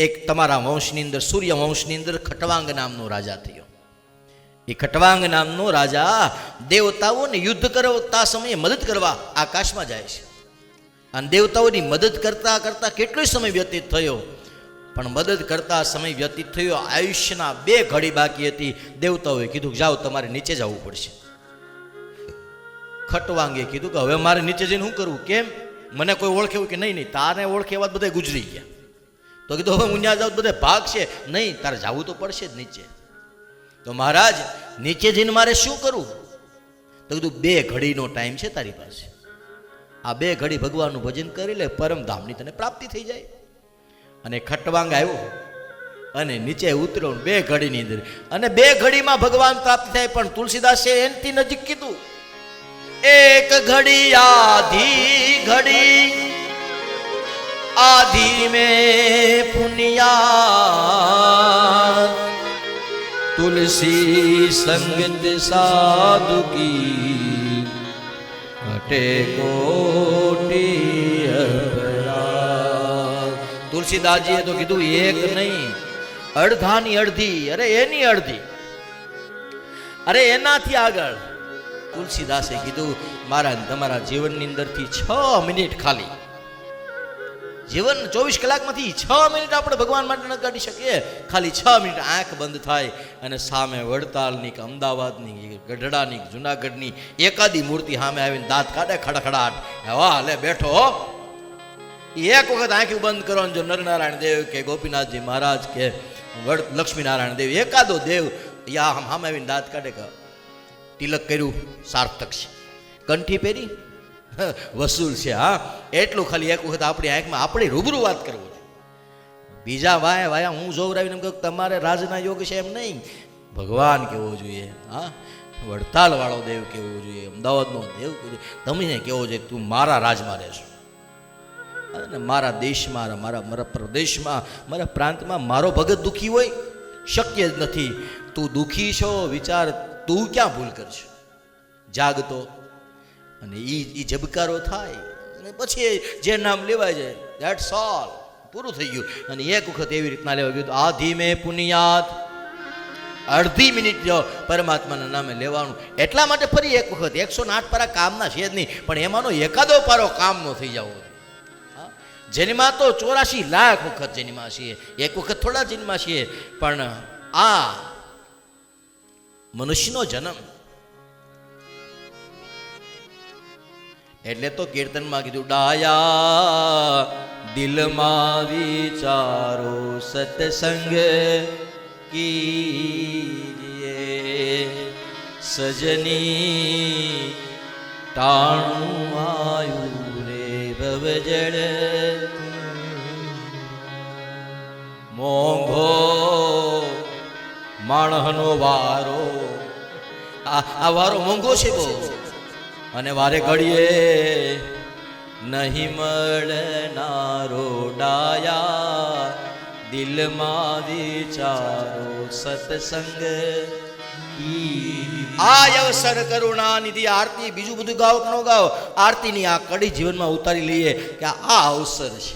એક તમારા વંશની અંદર, સૂર્ય વંશની અંદર ખટવાંગ નામનો રાજા થયો. એ ખટવાંગ નામનો રાજા દેવતાઓને યુદ્ધ કરતા સમયે મદદ કરવા આકાશમાં જાય છે. અને દેવતાઓની મદદ કરતા કરતા કેટલો સમય વ્યતીત થયો? પણ મદદ કરતા સમય વ્યતીત થયો, આયુષ્યના બે ઘડી બાકી હતી. દેવતાઓએ કીધું જાઓ, તમારે નીચે જવું પડશે. ખટવાંગે કીધું કે હવે મારે નીચે જઈને શું કરવું? કેમ? મને કોઈ ઓળખેવું કે નહીં નહીં, તારે ઓળખે વાત બધા ગુજરી ગયા. તો કીધું, હવે હું જાઉં બધે ભાગ છે. નહીં, તારે જવું તો પડશે જ નીચે. તો મહારાજ, નીચે જઈને મારે શું કરવું? તો કીધું, બે ઘડીનો ટાઈમ છે તારી પાસે. આ બે ઘડી ભગવાનનું ભજન કરી લે, પરમધામની તને પ્રાપ્તિ થઈ જાય. અને ખટવાંગ આવ્યો. અને નીચે ઉતર્યો બે ઘડીની અંદર. અને બે ઘડીમાં ભગવાન પ્રાપ્ત થાય, પણ તુલસીદાસે એનથી નજીક કીધું, એક ઘડી, આધી ઘડી આધી में पुनिया तुलसी संगत साधु की हटे कोटि अपराध તુલસીદાસજીએ તો કીધું એક નહીં અડધાની અડધી અરે એની અડધી અરે એનાથી આગળ તુલસીદાસે કીધું મારા અને તમારા જીવનની અંદરથી છ મિનિટ ખાલી જીવન ચોવીસ કલાકમાંથી છ મિનિટ આપણે ભગવાન માટે ન કાઢી શકીએ. ખાલી છ મિનિટ આંખ બંધ થાય અને સામે વડતાલની, કે અમદાવાદની ગઢડાની જુનાગઢની એકાદી મૂર્તિ સામે આવીને દાંત કાઢે, ખડખડાટ. હવા લે, બેઠો. એક વખત આંખ બંધ કરો જો નરનારાયણ દેવ કે ગોપીનાથજી મહારાજ કે વડ લક્ષ્મીનારાયણ દેવ, એકાદો દેવ યા સામે આવીને દાંત કાઢે કે તિલક કર્યું, સાર્થક છે. કંઠી પહેરી વસૂલ છે, હા? એટલું ખાલી એક વખત આપણી આંખમાં આપણે રૂબરૂ વાત કરવું છે. બીજા વાય વાયા હું જોવરાવીને એમ કહું તમારે રાજના યોગ છે એમ નહીં. ભગવાન કેવો જોઈએ, હા? વડતાલ વાળો દેવ કેવો જોઈએ, અમદાવાદનો દેવ કેવો જોઈએ. તમને કેવો જોઈએ તું મારા રાજમાં રહેશો. અને મારા દેશમાં, મારા મારા પ્રદેશમાં, મારા પ્રાંતમાં મારો ભગત દુઃખી હોય? શક્ય જ નથી. તું દુઃખી છો, વિચાર તું ક્યાં ભૂલ કરશે? જાગતો અને એ એ જબકારો થાય. અને પછી જે નામ લેવાય જાય દેટ્સ ઓલ પૂરું થઈ ગયું. અને એક વખત એવી રીતના લેવા ગયું આ ધીમે પુનિયાત અડધી મિનિટ જો પરમાત્માના નામે લેવાનું. એટલા માટે ફરી એક વખત, એકસો આઠ પારા કામના છે જ નહીં, પણ એમાંનો એકાદો પારો કામનો થઈ જવો? જેનીમાં તો ચોરાશી લાખ વખત જેનીમાં છીએ. એક વખત થોડા જન્મા છીએ, પણ આ મનુષ્યનો જન્મ એટલે તો કીર્તનમાં કીધું, ડાયા, દિલમાં વિચારો સત્સંગ કીએ સજની ટાણું આયુ રે ભવજળ. મોંઘો માણહનો વારો આ વારો મોંઘો છે બહુ. અને વારે ઘડીએ નહીં મળનારો ડાયા. દિલમાં વિચારો સત્સંગ આ અવસર કરુણા નિધિ આરતી, બીજું બધું ગાવ કે ન ગાવ, આરતીની આ કડી જીવનમાં ઉતારી લઈએ કે આ અવસર છે.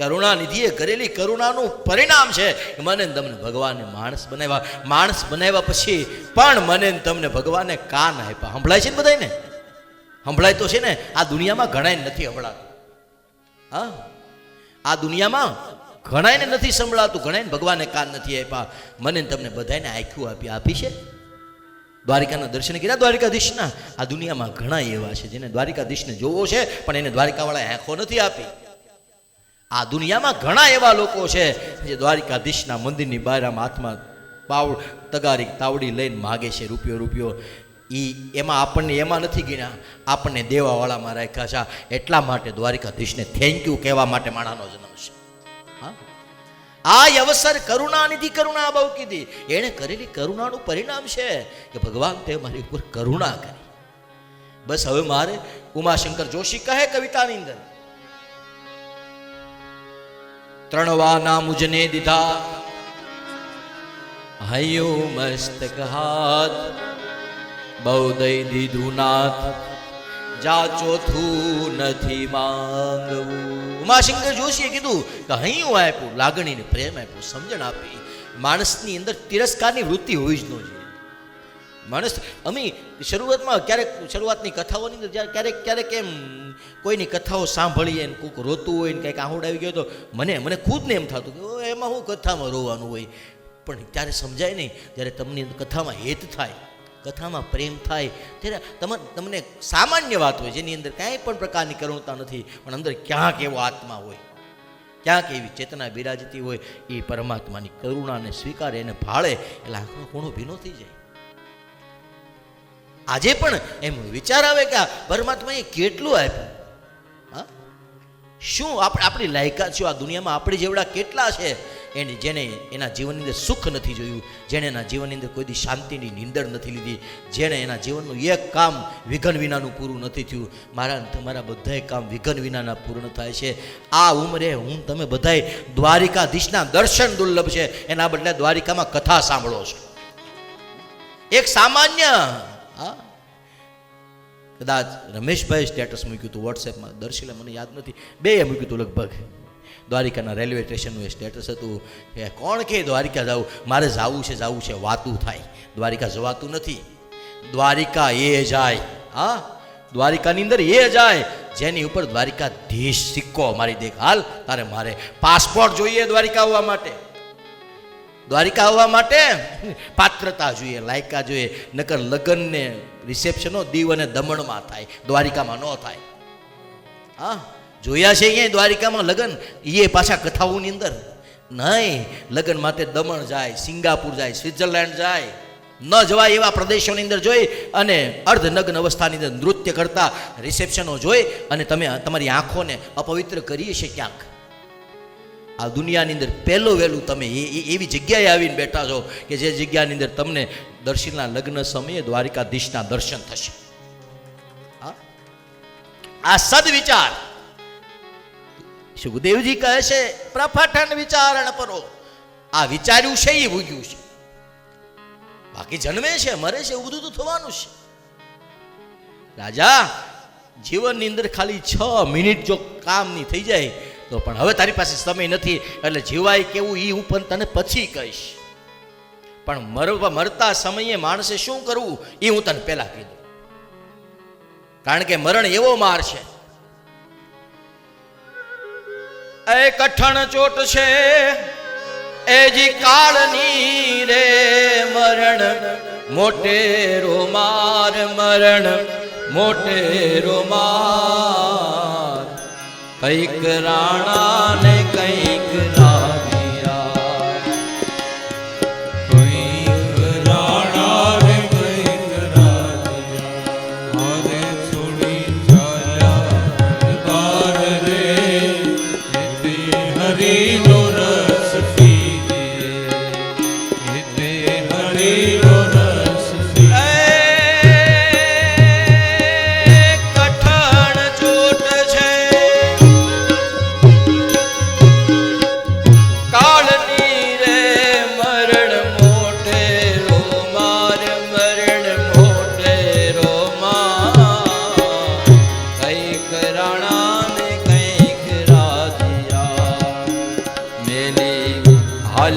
કરુણા નિધિએ કરેલી કરુણાનું પરિણામ છે. મને તમને ભગવાને માણસ બનાવ્યા. માણસ બનાવ્યા પછી પણ મને તમને ભગવાને કાન આપ્યા. સંભળાય છે ને બધાને સંભળાય તો છે ને. આ દુનિયામાં ઘણાય નથી સંભળાતું. હા? આ દુનિયામાં ઘણાયને નથી સંભળાતું. ઘણાયને ભગવાને કાન નથી આપ્યા. મને તમને બધાને આંખ્યું આપી આપી છે. દ્વારિકાના દર્શન કર્યા? દ્વારિકાધીશના. આ દુનિયામાં ઘણા એવા છે જેને દ્વારિકાધીશને જોવો છે, પણ એને દ્વારિકાવાળા આંખો નથી આપી. આ દુનિયામાં ઘણા એવા લોકો છે જે દ્વારિકાધીશના મંદિરની બહાર આમ હાથમાં પાવ તગારી, તાવડી લઈને માગે છે રૂપિયો રૂપિયો. એ એમાં આપણને એમાં નથી ગીણ્યા. આપણને દેવાવાળામાં રાખ્યા છે. એટલા માટે દ્વારિકાધીશને થેન્ક યુ કહેવા માટે માણાનો જન્મ છે. હા? આ અવસર કરુણાનિધિ કરુણા બહુ કીધી એણે કરેલી કરુણાનું પરિણામ છે કે ભગવાન તે મારી ઉપર કરુણા કરી. બસ હવે મારે ઉમાશંકર જોશી કહે કવિતાની અંદર. ત્રણ વાના મુજને દીધા. હૈયો મસ્તક હાથ બહુ દઈ દીધું નાથ જા ચોથું નથી માંગવું. ઉમાશંકર જોશીએ કીધું કે હૈયું આપ્યું, લાગણીને પ્રેમ આપ્યું, સમજણ આપી. માણસની અંદર તિરસ્કારની વૃત્તિ હોવી જ ન જોઈએ માણસ, અમે શરૂઆતમાં ક્યારેક, શરૂઆતની કથાઓની અંદર જ્યારે ક્યારેક ક્યારેક એમ કોઈની કથાઓ સાંભળીએ ને કોઈક રોતું હોય ને કંઈક આહુડ આવી ગયો તો મને મને ખુદને એમ થતું કે એમાં હું કથામાં રોવાનું હોય? પણ ત્યારે સમજાય નહીં. જ્યારે તમને કથામાં હેત થાય, કથામાં પ્રેમ થાય, ત્યારે તમે, તમને સામાન્ય વાત હોય, જેની અંદર કાંઈ પણ પ્રકારની કરુણતા નથી, પણ અંદર ક્યાંક એવો આત્મા હોય. ક્યાંક એવી ચેતના બિરાજતી હોય, એ પરમાત્માની કરુણાને સ્વીકારે એને ભાળે એટલે આંખનો ખૂણો ભીનો થઈ જાય. આજે પણ એમ વિચાર આવે કે આ પરમાત્માએ કેટલું આપ્યું? હા? શું આપણે લાયકાત શું આ દુનિયામાં આપણે જેવડા કેટલા છે? એને જેને એના જીવનની અંદર સુખ નથી જોયું, જેણે એના જીવનની અંદર કોઈ શાંતિની નીંદર નથી લીધી, જેણે એના જીવનનું એક કામ વિઘન વિનાનું પૂરું નથી થયું. મારા તમારા બધાય કામ વિઘન વિનાના પૂર્ણ થાય છે. આ ઉંમરે હું તમે બધાય દ્વારિકાધીશના દર્શન દુર્લભ છે. એના બદલે દ્વારિકામાં કથા સાંભળો છો. એક સામાન્ય હા? કદાચ રમેશભાઈ સ્ટેટસ મૂક્યું હતું વોટ્સએપમાં દર્શિલે મને યાદ નથી. બે મૂક્યું હતું લગભગ. દ્વારિકાના રેલવે સ્ટેશનનું એ સ્ટેટસ હતું. કે કોણ કે દ્વારિકા જવું મારે જવું છે જવું છે, વાતું થાય. દ્વારિકા જવાતું નથી. દ્વારિકા એ જાય. હા? દ્વારિકાની અંદર એ જાય. જેની ઉપર દ્વારિકાધીશ સિક્કો મારી દેખ હાલ તારે મારે પાસપોર્ટ જોઈએ દ્વારિકા આવવા માટે. દ્વારિકા આવવા માટે પાત્રતા જોઈએ, લાયકા જોઈએ. નકર લગ્નને રિસેપ્શનો દીવ અને દમણમાં થાય, દ્વારિકામાં ન થાય. હા, જોયા છે અહીંયા દ્વારિકામાં લગ્ન? એ પાછા કથાઓની અંદર. નહીં, લગ્ન માટે દમણ જાય, સિંગાપુર જાય, સ્વિટ્ઝરલેન્ડ જાય. ન જવાય એવા પ્રદેશોની અંદર જોઈ અને અર્ધનગ્ન અવસ્થાની અંદર નૃત્ય કરતા રિસેપ્શનો જોઈ અને તમે તમારી આંખોને અપવિત્ર કરીએ છીએ ક્યાંક. આ દુનિયાની અંદર પહેલો વહેલું તમે એ એવી જગ્યાએ આવીને બેઠા છો કે જે જગ્યાની અંદર તમને દર્શનના લગ્ન સમયે દ્વારિકાધીશના દર્શન થશે? આ સદવિચાર. સુખદેવજી કહે છે પ્રફટન વિચારણ પરો. આ વિચાર્યું છે, એ ભૂગ્યું છે. બાકી જન્મે છે, મરે છે, એવું બધું તો થવાનું છે. રાજા, જીવનની અંદર ખાલી છ મિનિટ જો કામની થઈ જાય તો પણ હવે તારી પાસે સમય નથી, એટલે જીવાય કેવું એ હું પણ તને પછી કહીશ. પણ મરવા, મરતા સમયે માણસે શું કરવું? એ હું તને પહેલા કીધું કારણ કે મરણ એવો માર છે. એ કઠણ ચોટ છે, એ જી કાળની રે મરણ. મોટેરો માર મરણ મોટેરો માર કંઈક રાણા ને કંઈક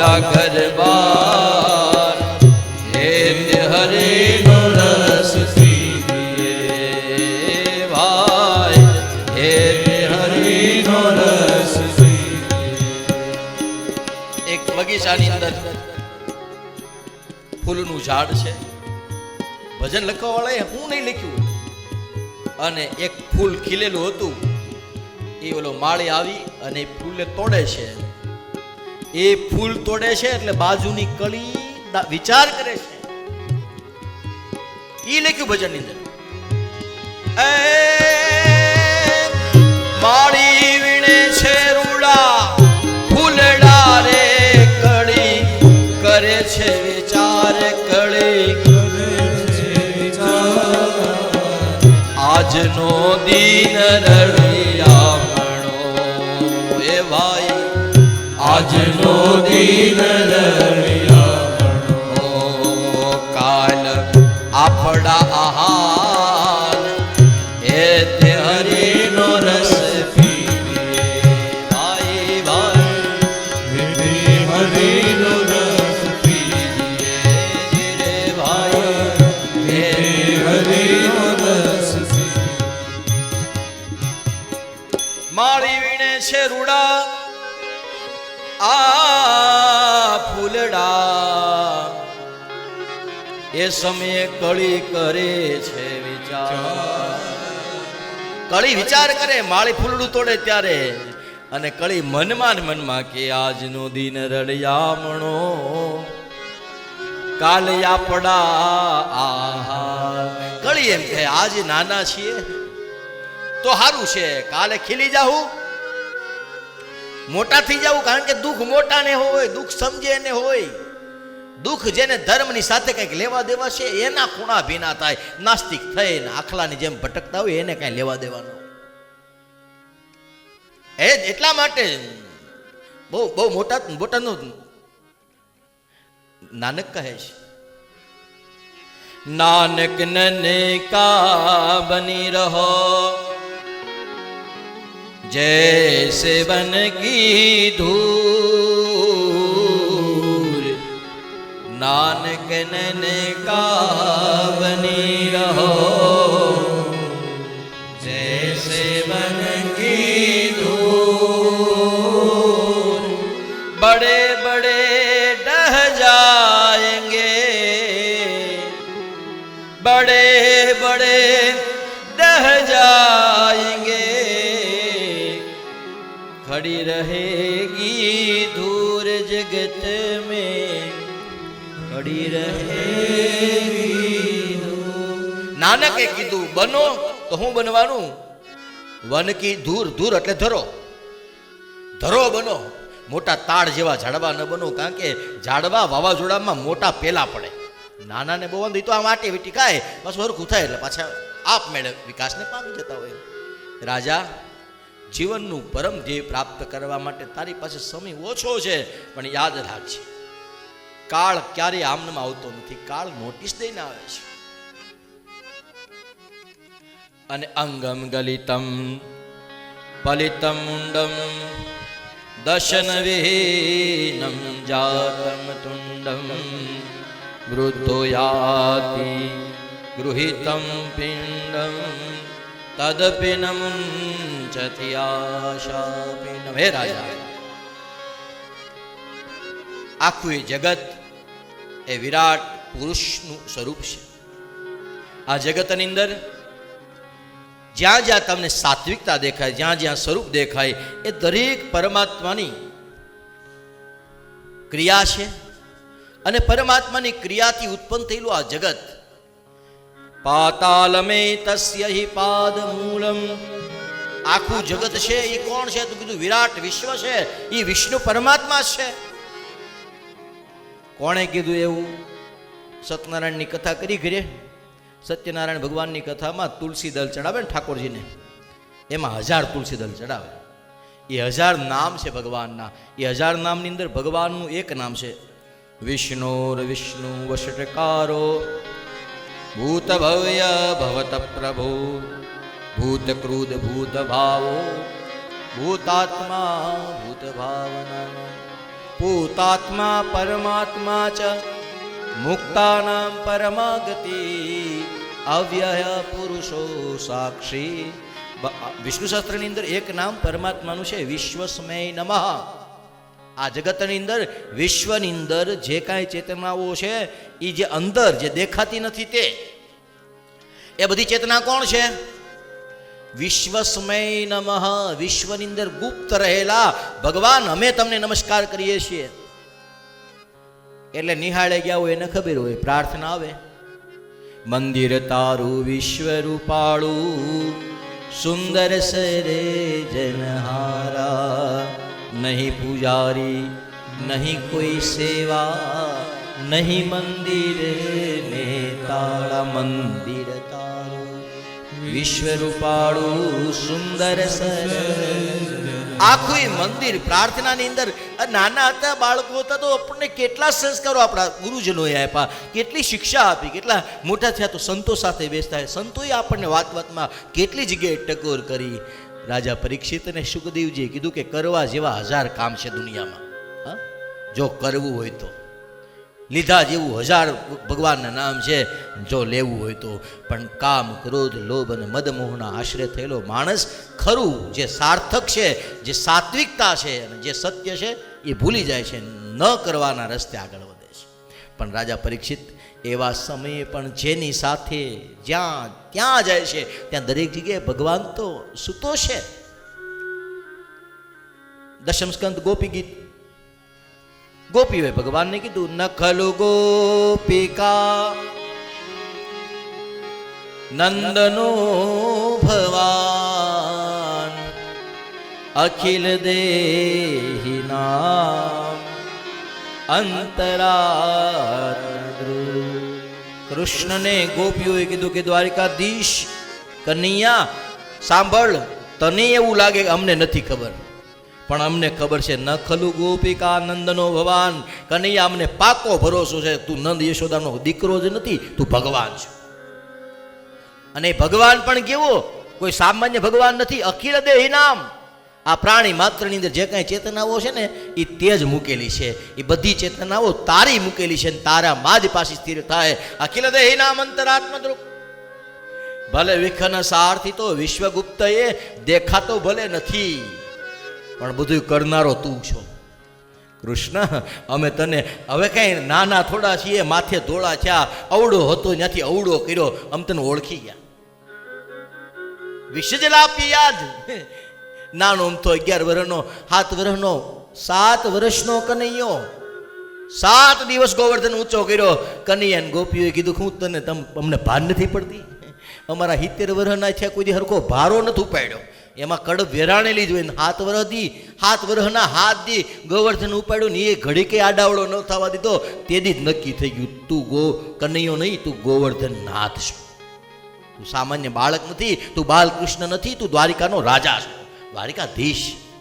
ગરબાર હે હરે ભાઈ હે હરિનો રસ એક બગીચાની ફૂલનું ઝાડ છે. ભજન લખવા હું નહીં લખ્યું. અને એક ફૂલ ખીલેલું હતું. એ ઓલો માળી આવી અને એ ફૂલને તોડે છે. એ ફૂલ તોડે છે એટલે બાજુની કળી વિચાર કરે છે. એ લખ્યું ભજનની અંદર. એ માળી વીણે છે રૂડા, ફૂલડા રે કળી, કરે છે વિચાર કળી. આજનો દિન રળિયામણો આજનો દિન આ ફૂલડા એ સમયે કળી કરે છે વિચાર. કળી વિચાર કરે, માળી ફૂલડું તોડે ત્યારે. અને કળી મનમાં મનમાં કે આજનો દિન રળિયામણો. કાલ આપડા આહા કળી એમ કહે, આજ નાના છીએ, તો સારું છે. કાલે ખીલી જાહું. મોટા થઈ જવું કારણ કે દુઃખ મોટા ને હોય, દુઃખ સમજે ને હોય. દુઃખ જેને ધર્મની સાથે કંઈક લેવા દેવા છે, એના ખૂણા ભીના થાય. નાસ્તિક થઈને આખલાની જેમ ભટકતા હોય, એને કાંઈ લેવા દેવાનું. એ જ એટલા માટે બહુ બહુ મોટા, મોટાનું નાનક કહે છે. નાનક નને કા બની રહો. जैसे बन की धूल नानक नन का बनी रहो નાનકે કીધું, બનો. તો હું બનવાનું? વન કી ધૂર ધૂર એટલે ધરો. ધરો બનો. મોટા તાડ જેવા ઝાડવા ન બનો, કારણ કે ઝાડવા વાવાઝોડામાં મોટા પેલા પડે. નાનાને બહુ વાંધો તો આ માટી વીટી ખાય. પાછું હરખું થાય એટલે પાછા આપમેળે વિકાસને પામી જતા હોય. રાજા, જીવનનું પરમ ધ્યેય પ્રાપ્ત કરવા માટે તારી પાસે સમય ઓછો છે, પણ યાદ રાખજે. કાળ ક્યારેય આમનામ આવતો નથી. કાળ નોટિસ દઈને આવે છે. અને અંગમ ગલિતમ પલિતમ મુંડમ, દશન વિહીનમ, જાતમ તુંડમ, વૃદ્ધો યાતિ, ગૃહિતમ પિંડમ તદપિ ન હે રાજા, આખું એ જગત એ વિરાટ પુરુષનું સ્વરૂપ છે. આ જગતની અંદર જ્યાં જ્યાં તમને સાત્વિકતા દેખાય, જ્યાં જ્યાં સ્વરૂપ દેખાય, એ દરેક પરમાત્માની ક્રિયા છે. અને પરમાત્માની ક્રિયાથી ઉત્પન્ન થયેલું આ જગત, પાતાલમે તસ્ય હિ પાદ મૂલમ આખું જગત છે એ કોણ છે? તો કીધું વિરાટ વિશ્વ છે એ વિષ્ણુ પરમાત્મા છે. કોણે કીધું એવું? સત્યનારાયણની કથા કરી ઘરે? સત્યનારાયણ ભગવાનની કથામાં તુલસી દલ ચડાવે ને ઠાકોરજીને. એમાં હજાર તુલસી દલ ચડાવે. એ હજાર નામ છે ભગવાનના. એ હજાર નામની અંદર ભગવાનનું એક નામ છે. વિષ્ણુર વિષ્ણુ વષટકારો ભૂત ભવ્ય ભવત પ્રભુ. ભૂત ક્રુદ ભૂત ભાવો ભૂતાત્મા ભૂત ભાવના ભૂતાત્મા પરમાત્મા ચ. મુક્તાનામ પરમાગતિ. અવ્યય પુરુષો સાક્ષી. વિષ્ણુ શાસ્ત્રની અંદર એક નામ પરમાત્માનું છે, વિશ્વસ્મય નમઃ. આ જગતની અંદર, વિશ્વની અંદર જે કાંઈ ચેતનાઓ છે એ જે અંદર જે દેખાતી નથી તે, એ બધી ચેતના કોણ છે? વિશ્વસ્મય નમઃ. વિશ્વની અંદર ગુપ્ત રહેલા ભગવાન અમે તમને નમસ્કાર કરીએ છીએ. એટલે નિહાળે ગયા હોય એને ખબર હોય, પ્રાર્થના આવે. મંદિર તારું વિશ્વ રૂપાળું સુંદર સરે જનહારા. નહીં પૂજારી, નહીં કોઈ સેવા, નહીં મંદિર ને તારા મંદિર તારું વિશ્વ રૂપાળું સુંદર સર આખું મંદિર પ્રાર્થનાની અંદર નાના હતા, બાળકો હતા, તો આપણને કેટલા સંસ્કારો આપણા ગુરુજનોએ આપ્યા, કેટલી શિક્ષા આપી, કેટલા મોટા થયા તો સંતો સાથે બેસતા સંતોએ આપણને વાત વાતમાં કેટલી જગ્યાએ ટકોર કરી. રાજા પરીક્ષિત અને સુખદેવજીએ કીધું કે કરવા જેવા હજાર કામ છે દુનિયામાં. જો કરવું હોય તો. લીધા જેવું હજાર ભગવાનના નામ છે, જો લેવું હોય તો. પણ કામ, ક્રોધ, લોભ અને મદમોહના આશ્રય થયેલો માણસ ખરું, જે સાર્થક છે, જે સાત્વિકતા છે અને જે સત્ય છે એ ભૂલી જાય છે, ન કરવાના રસ્તે આગળ વધે છે. પણ રાજા પરીક્ષિત એવા સમયે પણ જેની સાથે જ્યાં ત્યાં જાય છે, ત્યાં દરેક જગ્યાએ ભગવાન તો સૂતો છે. દશમ ગોપી ગીત. ગોપીઓએ ભગવાનને કીધું ન ખલુ ગોપિકા, નંદનો ભવાન અખિલ દેહી નામ અંતરાત્મા કૃષ્ણને ગોપીઓએ કીધું કે દ્વારિકાધીશ કનૈયા સાંભળ તને એવું લાગે કે અમને નથી ખબર પણ અમને ખબર છે ન ખલુ ગોપિકા નંદનો ભગવાન કનૈયા અમને પાકો ભરોસો છે તું નંદ યશોદાનો દીકરો જ નથી તું ભગવાન છે અને ભગવાન પણ કેવો કોઈ સામાન્ય ભગવાન નથી અખિલ દેહી નામ આ પ્રાણી માત્રની અંદર જે કાંઈ ચેતનાઓ છે ને એ તે જ મૂકેલી છે. એ બધી ચેતનાઓ તારી મૂકેલી છે ને તારા માજ પાસે સ્થિર થાય. અખિલ નામ અંતરાત્મદ્રુપ. ભલે વિખન સારથી તો વિશ્વગુપ્ત એ દેખાતો ભલે નથી. પણ બધું કરનારો તું છો. કૃષ્ણ, અમે તને હવે કઈ નાના થોડા છીએ, માથે ધોળા થયા. અવડો હતો ત્યાંથી અવડો કર્યો. અમે તને ઓળખી ગયા. વિષજલાપી યાદ નાનો આમ તો અગિયાર વર્ષનો સાત વર્ષનો સાત વર્ષનો કનૈયો. સાત દિવસ ગોવર્ધન ઊંચો કર્યો. કનૈયા ને ગોપીઓએ કીધું હું તને તમ, અમને ભાન નથી પડતી. અમારા હિત્તેર વર્ષના છે કોઈ હરખો ભારો નથી ઉપાડ્યો. એમાં કડપ વેરાણેલી જ હોય ને હાથ દી, હાથ વરહના હાથ દી. ગોવર્ધન ઉપાડ્યો ને એ ઘડી કે આડાવડો ન થવા દીધો. તેથી જ નક્કી થઈ ગયું, તું ગો, કનૈયો નહીં, તું ગોવર્ધન નાથ છું. તું સામાન્ય બાળક નથી, તું બાલકૃષ્ણ નથી, તું દ્વારિકાનો રાજા છો. દ્વારિકાધીશ